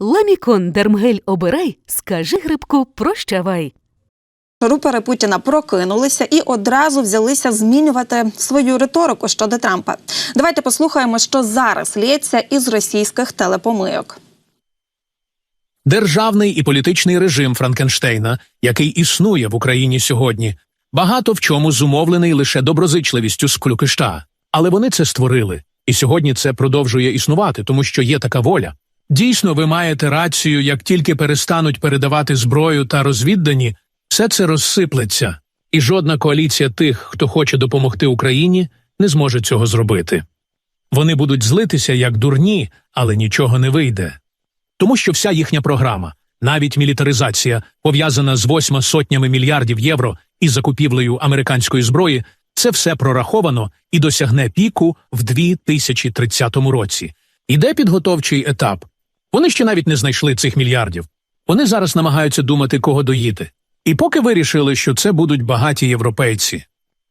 Ламікон Дермгель обирай, скажи грибку прощавай. Рупори Путіна прокинулися і одразу взялися змінювати свою риторику щодо Трампа. Давайте послухаємо, що зараз лється із російських телепомийок. Державний і політичний режим Франкенштейна, який існує в Україні сьогодні, багато в чому зумовлений лише доброзичливістю з Клюкиша. Але вони це створили, і сьогодні це продовжує існувати, тому що є така воля. Дійсно, ви маєте рацію, як тільки перестануть передавати зброю та розвіддані, все це розсиплеться, і жодна коаліція тих, хто хоче допомогти Україні, не зможе цього зробити. Вони будуть злитися як дурні, але нічого не вийде. Тому що вся їхня програма, навіть мілітаризація, пов'язана з восьма сотнями мільярдів євро і закупівлею американської зброї, це все прораховано і досягне піку в 2030 році. Іде підготовчий етап. Вони ще навіть не знайшли цих мільярдів. Вони зараз намагаються думати, кого доїти. І поки вирішили, що це будуть багаті європейці.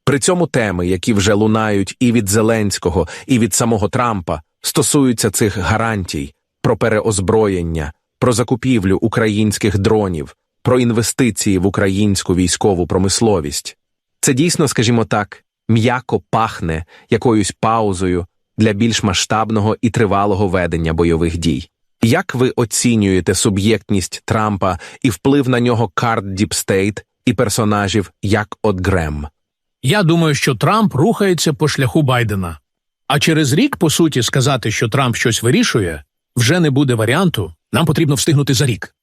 При цьому теми, які вже лунають і від Зеленського, і від самого Трампа, стосуються цих гарантій про переозброєння, про закупівлю українських дронів, про інвестиції в українську військову промисловість. Це дійсно, скажімо так, м'яко пахне якоюсь паузою для більш масштабного і тривалого ведення бойових дій. Як ви оцінюєте суб'єктність Трампа і вплив на нього карт Діпстейт і персонажів як от Грем? Я думаю, що Трамп рухається по шляху Байдена. А через рік, по суті, сказати, що Трамп щось вирішує, вже не буде варіанту. Нам потрібно встигнути за рік.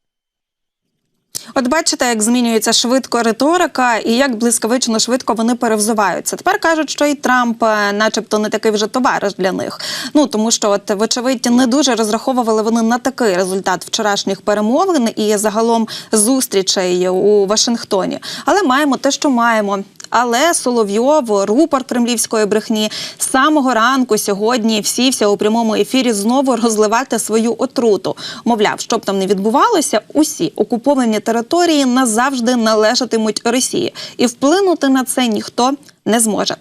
От бачите, як змінюється швидко риторика, і як блискавично швидко вони перевзуваються. Тепер кажуть, що і Трамп, е, начебто, не такий вже товариш для них. Ну тому що, от вочевидь, не дуже розраховували вони на такий результат вчорашніх перемовин і загалом зустрічей у Вашингтоні. Але маємо те, що маємо. Але Соловйов, рупор кремлівської брехні, з самого ранку сьогодні всівся у прямому ефірі знову розливати свою отруту. Мовляв, щоб там не відбувалося, усі окуповані території назавжди належатимуть Росії, і вплинути на це ніхто не зможе.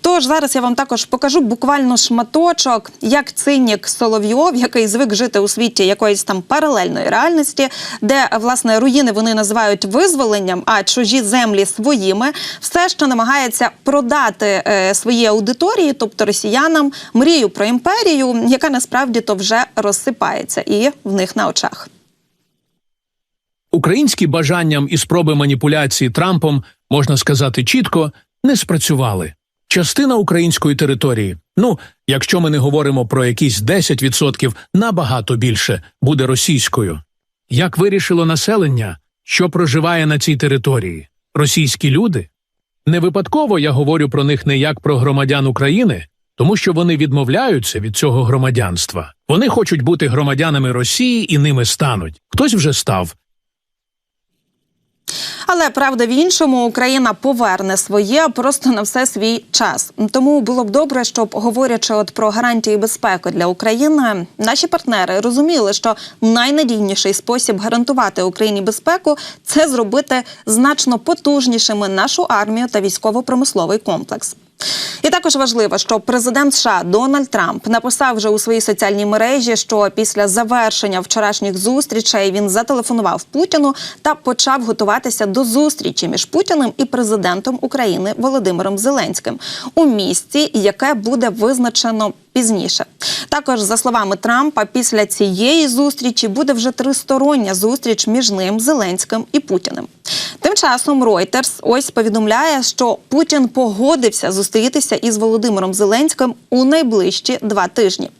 Тож зараз я вам також покажу буквально шматочок, як цинік Соловйов, який звик жити у світі якоїсь там паралельної реальності, де власне руїни вони називають визволенням, а чужі землі своїми, все ще намагається продати е, своїй аудиторії, тобто росіянам, мрію про імперію, яка насправді то вже розсипається і в них на очах. Українські бажанням і спроби маніпуляції Трампом, можна сказати чітко, не спрацювали. Частина української території, ну, якщо ми не говоримо про якісь 10%, набагато більше буде російською. Як вирішило населення, що проживає на цій території? Російські люди? Не випадково я говорю про них не як про громадян України, тому що вони відмовляються від цього громадянства. Вони хочуть бути громадянами Росії і ними стануть. Хтось вже став, Але правда в іншому Україна поверне своє просто на все свій час. Тому було б добре, щоб говорячи от про гарантії безпеки для України, наші партнери розуміли, що найнадійніший спосіб гарантувати Україні безпеку це зробити значно потужнішими нашу армію та військово-промисловий комплекс. І також важливо, що президент США Дональд Трамп написав вже у своїй соціальній мережі, що після завершення вчорашніх зустрічей він зателефонував Путіну та почав готуватися до зустрічі між Путіним і президентом України Володимиром Зеленським у місці, яке буде визначено пізніше. Також за словами Трампа, після цієї зустрічі буде вже тристороння зустріч між ним, Зеленським і Путіним. Тим часом Reuters ось повідомляє, що Путін погодився зустрітися із Володимиром Зеленським у найближчі два тижні.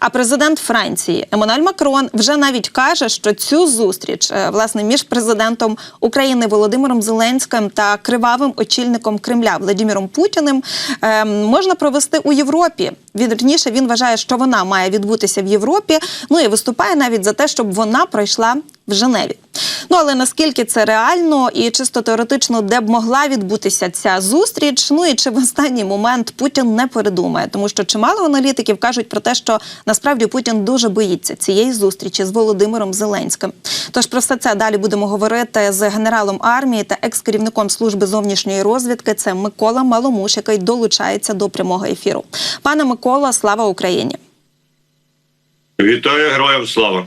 А президент Франції Еммануель Макрон вже навіть каже, що цю зустріч е, власне між президентом України Володимиром Зеленським та кривавим очільником Кремля Владимиром Путіним е, можна провести у Європі. Вірніше він вважає, що вона має відбутися в Європі. Ну і виступає навіть за те, щоб вона пройшла в Женеві. Ну але наскільки це реально і чисто теоретично, де б могла відбутися ця зустріч? Ну і чи в останній момент Путін не передумає, тому що чимало аналітиків кажуть про те, що насправді Путін дуже боїться цієї зустрічі з Володимиром Зеленським. Тож про все це далі будемо говорити з генералом армії та екс-керівником служби зовнішньої розвідки. Це Микола Маломуш, який долучається до прямого ефіру. Пане Микола, слава Україні! Вітаю героям слава!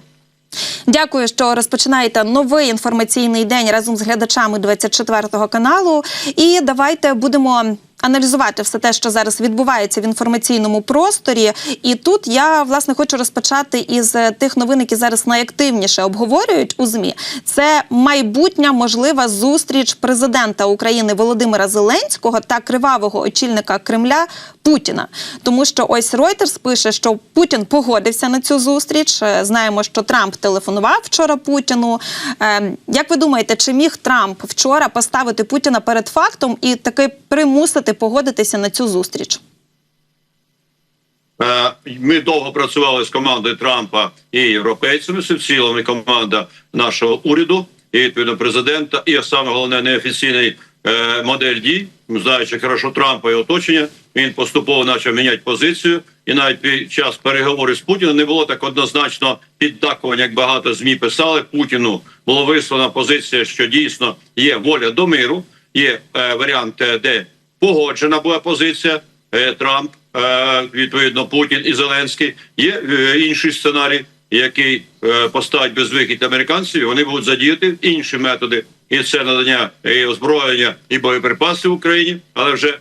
Дякую, що розпочинаєте новий інформаційний день разом з глядачами 24 каналу. І давайте будемо. Аналізувати все те, що зараз відбувається в інформаційному просторі, і тут я власне хочу розпочати із тих новин, які зараз найактивніше обговорюють у змі. Це майбутня можлива зустріч президента України Володимира Зеленського та кривавого очільника Кремля Путіна. Тому що ось Reuters пише, що Путін погодився на цю зустріч. Е, Знаємо, що Трамп телефонував вчора Путіну. Е, Як ви думаєте, чи міг Трамп вчора поставити Путіна перед фактом і таки примусити погодитися на цю зустріч? Е, Ми довго працювали з командою Трампа і європейцями. В цілому команда нашого уряду, і відповідно президента, і саме головне неофіційний е, модель дій. Знаючи хорошо Трампа і оточення, він поступово почав міняти позицію. І навіть під час переговорів з Путіним не було так однозначно піддакування, як багато змі писали. Путіну було висловлена позиція, що дійсно є воля до миру. Є е, варіант, де погоджена була позиція е, Трамп, е, відповідно Путін і Зеленський. Є е, інший сценарій, який поставить безвихідь американців. Вони будуть задіяти інші методи, і це надання і озброєння і боєприпасів Україні, але вже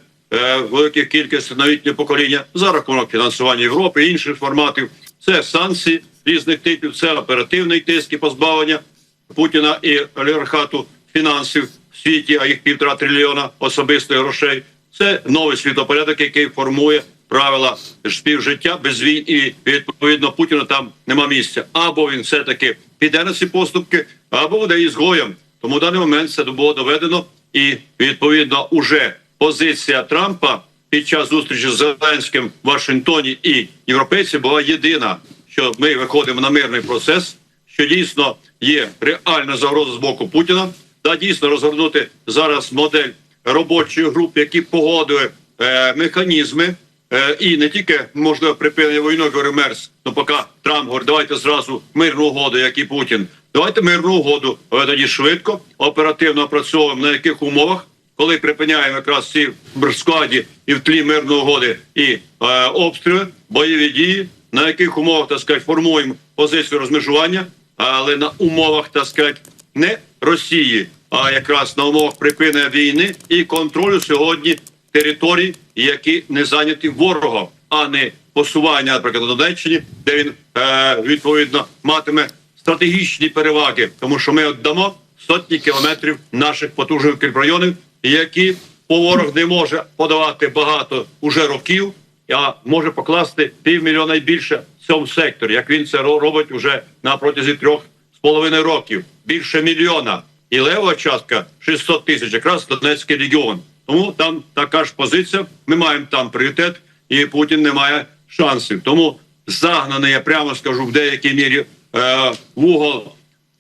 великих кількості новітнього покоління за рахунок фінансування Європи, інших форматів. Це санкції різних типів, це оперативний тиск і позбавлення Путіна і олігархату фінансів світі, а їх півтора трильйона особистих грошей. Це новий світопорядок, який формує правила співжиття без війн, і відповідно Путіна там нема місця. Або він все таки піде на ці поступки, або буде ізгоєм. Тому в даний момент це було доведено, і відповідно уже позиція Трампа під час зустрічі з Зеленським в Вашингтоні і європейці була єдина, що ми виходимо на мирний процес що дійсно є реальна загроза з боку Путіна, та дійсно розгорнути зараз модель робочої групи, які погодує е, механізми. Е, і не тільки можливо припинення війни, говорить Мерс, ну поки Трамп говорить, давайте зразу мирну угоду, як і Путін. Давайте мирну угоду, але тоді швидко, оперативно опрацьовуємо на яких умовах, коли припиняємо якраз ці в складі і в тлі мирної угоди і е, обстріли, бойові дії, на яких умовах так сказати, формуємо позицію розмежування, але на умовах так сказати, не Росії, а якраз на умовах припинення війни і контролю сьогодні територій, які не зайняті ворогом, а не посування, наприклад, на Донеччині, де він е, відповідно матиме стратегічні переваги, тому що ми віддамо сотні кілометрів наших потужних укріпрайонів, які по ворог не може подавати багато уже років, а може покласти півмільйона і більше в цьому секторі, як він це робить уже на протязі трьох з половиною років, більше мільйона. І лева частка 600 тисяч, якраз Донецький регіон. Тому там така ж позиція. Ми маємо там пріоритет, і Путін не має шансів. Тому загнаний, я прямо скажу, в деякій мірі е, в угол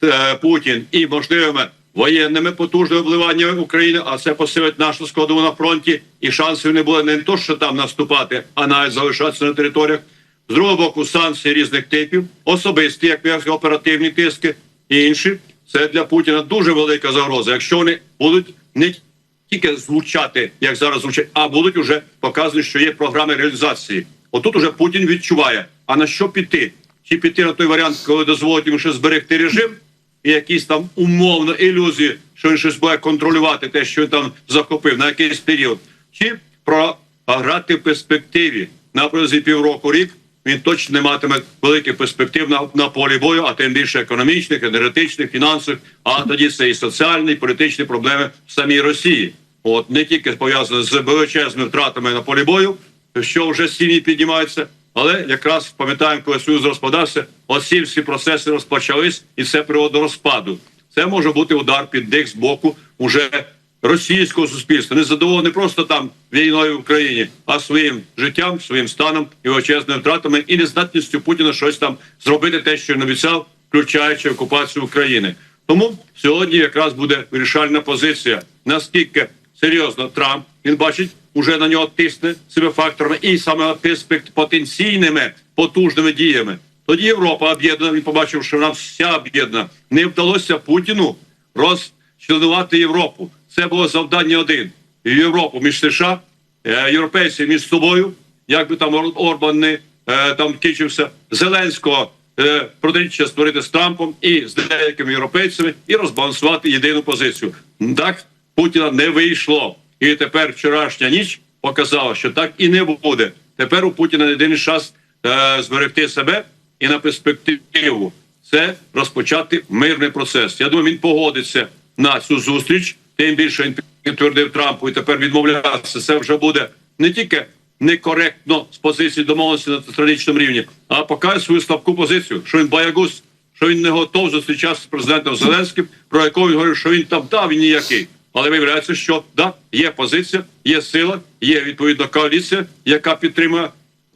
е, Путін і можливими воєнними потужними вливаннями України, а це посилить нашу складову на фронті, і шансів не було не то, що там наступати, а навіть залишатися на територіях. З другого боку, санкції різних типів, особисті, як я оперативні тиски і інші. Це для Путіна дуже велика загроза. Якщо вони будуть не тільки звучати, як зараз звучать, а будуть уже показані, що є програми реалізації. Отут уже Путін відчуває. А на що піти? Чи піти на той варіант, коли дозволить йому ще зберегти режим і якісь там умовно ілюзії, що він щось буде контролювати те, що він там захопив на якийсь період, чи програти в перспективі на протязі півроку рік. Він точно не матиме великих перспектив на, на полі бою, а тим більше економічних, енергетичних, фінансових. А тоді це і соціальні, і політичні проблеми в самій Росії. От не тільки пов'язано з величезними втратами на полі бою, що вже сім'ї піднімаються, але якраз пам'ятаємо, коли союз розпадався, оці всі процеси розпочались, і це приводить до розпаду. Це може бути удар під дих з боку уже російського суспільства, не задоволений не просто там війною в Україні, а своїм життям, своїм станом і величезними втратами, і нездатністю Путіна щось там зробити, те, що він обіцяв, включаючи окупацію України. Тому сьогодні якраз буде вирішальна позиція, наскільки серйозно Трамп він бачить, уже на нього тисне цими факторами, і саме тиск потенційними потужними діями. Тоді Європа об'єднана. Він побачив, що вона вся об'єднана. Не вдалося Путіну розчленувати Європу. Це було завдання один: Європу між США, е, європейці між собою. Як би там Орбан не е, там кичився, Зеленського е, протиріччя створити з Трампом і з деякими європейцями і розбалансувати єдину позицію. Так Путіна не вийшло. І тепер вчорашня ніч показала, що так і не буде. Тепер у Путіна єдиний час зберегти себе і на перспективу це розпочати мирний процес. Я думаю, він погодиться на цю зустріч. Тим більше він підтвердив Трампу і тепер відмовлятися. Це вже буде не тільки некоректно з позиції домовленості на стратегічному рівні, а покаже свою слабку позицію, що він боягуз, що він не готов зустрічатися з президентом Зеленським, про якого він говорив, що він там да, він ніякий. Але виявляється, що да, є позиція, є сила, є відповідно коаліція, яка підтримує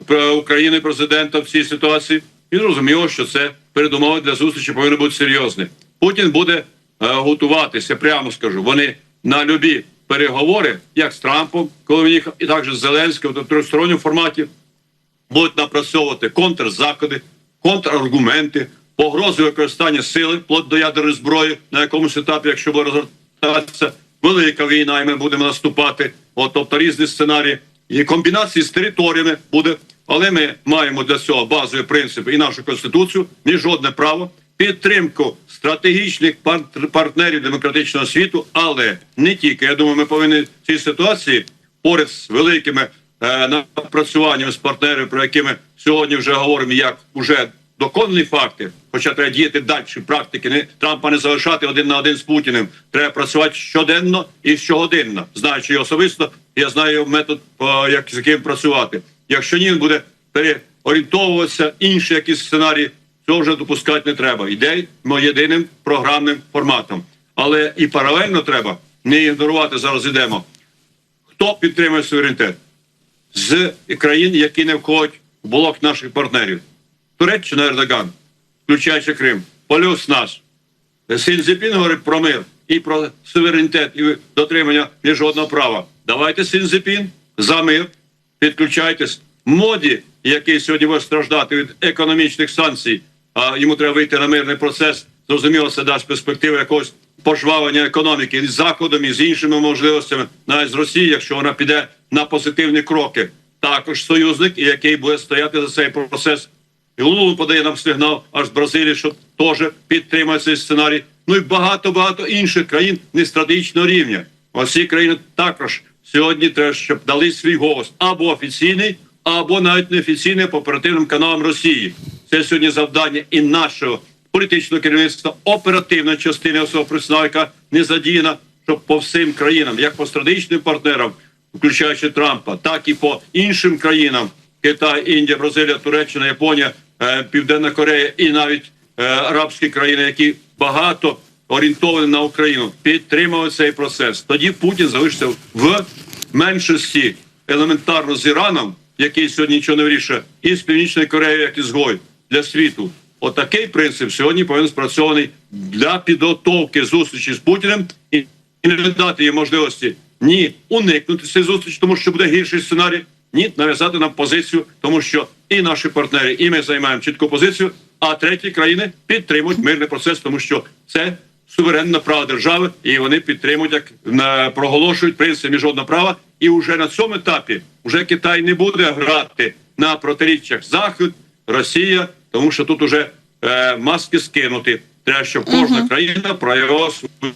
е, Україну і президента в цій ситуації. І зрозуміло, що це передумови для зустрічі повинні бути серйозні. Путін буде готуватися, прямо скажу. Вони на любі переговори, як з Трампом, коли він їхав, і також з Зеленським, тобто в трьохсторонньому форматі, будуть напрацьовувати контрзаходи, контраргументи, погрози використання сили, вплоть до ядерної зброї на якомусь етапі, якщо буде розгортатися велика війна, і ми будемо наступати. От, тобто різні сценарії. І комбінації з територіями буде. Але ми маємо для цього базові принципи і нашу конституцію, міжнародне право, підтримку стратегічних партнерів демократичного світу, але не тільки. Я думаю, ми повинні в цій ситуації поряд з великими е, напрацюваннями з партнерами, про які ми сьогодні вже говоримо, як уже доконані факти. Хоча треба діяти далі практики. Не Трампа не залишати один на один з Путіним. Треба працювати щоденно і щогодинно. Знаючи його особисто, я знаю метод, по- як з яким працювати. Якщо ні, він буде переорієнтовуватися інші якісь сценарії. Цього вже допускати не треба. Йдемо єдиним програмним форматом. Але і паралельно треба не ігнорувати. Зараз йдемо. Хто підтримує суверенітет з країн, які не входять в блок наших партнерів? Туреччина Ердоган, включаючи Крим, плюс наш. Сінзіпін говорить про мир і про суверенітет і дотримання міжнародного права. Давайте Сінзіпін за мир, підключайтесь. Моді, який сьогодні буде страждати від економічних санкцій, а йому треба вийти на мирний процес. Зрозуміло, це дасть перспективу якогось пожвавлення економіки і з заходом, і з іншими можливостями, навіть з Росії, якщо вона піде на позитивні кроки. Також союзник, і який буде стояти за цей процес. І Лулу подає нам сигнал аж з Бразилії, що теж підтримує цей сценарій. Ну і багато багато інших країн не стратегічного рівня. Ось країни також сьогодні треба, щоб дали свій голос або офіційний, або навіть неофіційний по оперативним каналам Росії. Це сьогодні завдання і нашого політичного керівництва, оперативної частини персоналу, яка не задіяна, щоб по всім країнам, як по стратегічним партнерам, включаючи Трампа, так і по іншим країнам Китай, Індія, Бразилія, Туреччина, Японія, е, Південна Корея і навіть е, арабські країни, які багато орієнтовані на Україну, підтримали цей процес. Тоді Путін залишиться в меншості елементарно з Іраном, який сьогодні нічого не вирішує, і з Північною Кореєю, як ізгой для світу. Отакий принцип сьогодні повинен спрацьований для підготовки зустрічі з Путіним і не дати їм можливості ні уникнути цієї зустрічі, тому що буде гірший сценарій, ні нав'язати нам позицію, тому що і наші партнери, і ми займаємо чітку позицію. А треті країни підтримують мирний процес, тому що це суверенне право держави, і вони підтримують, як е, проголошують принцип міжнародного права. І вже на цьому етапі вже Китай не буде грати на протиріччях Захід, Росія, тому що тут уже е, маски скинути. Треба, щоб кожна країна проявила свою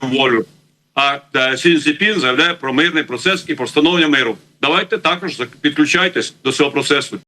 волю. А е, Сі Цзіньпін заявляє про мирний процес і про встановлення миру. Давайте також підключайтесь до цього процесу.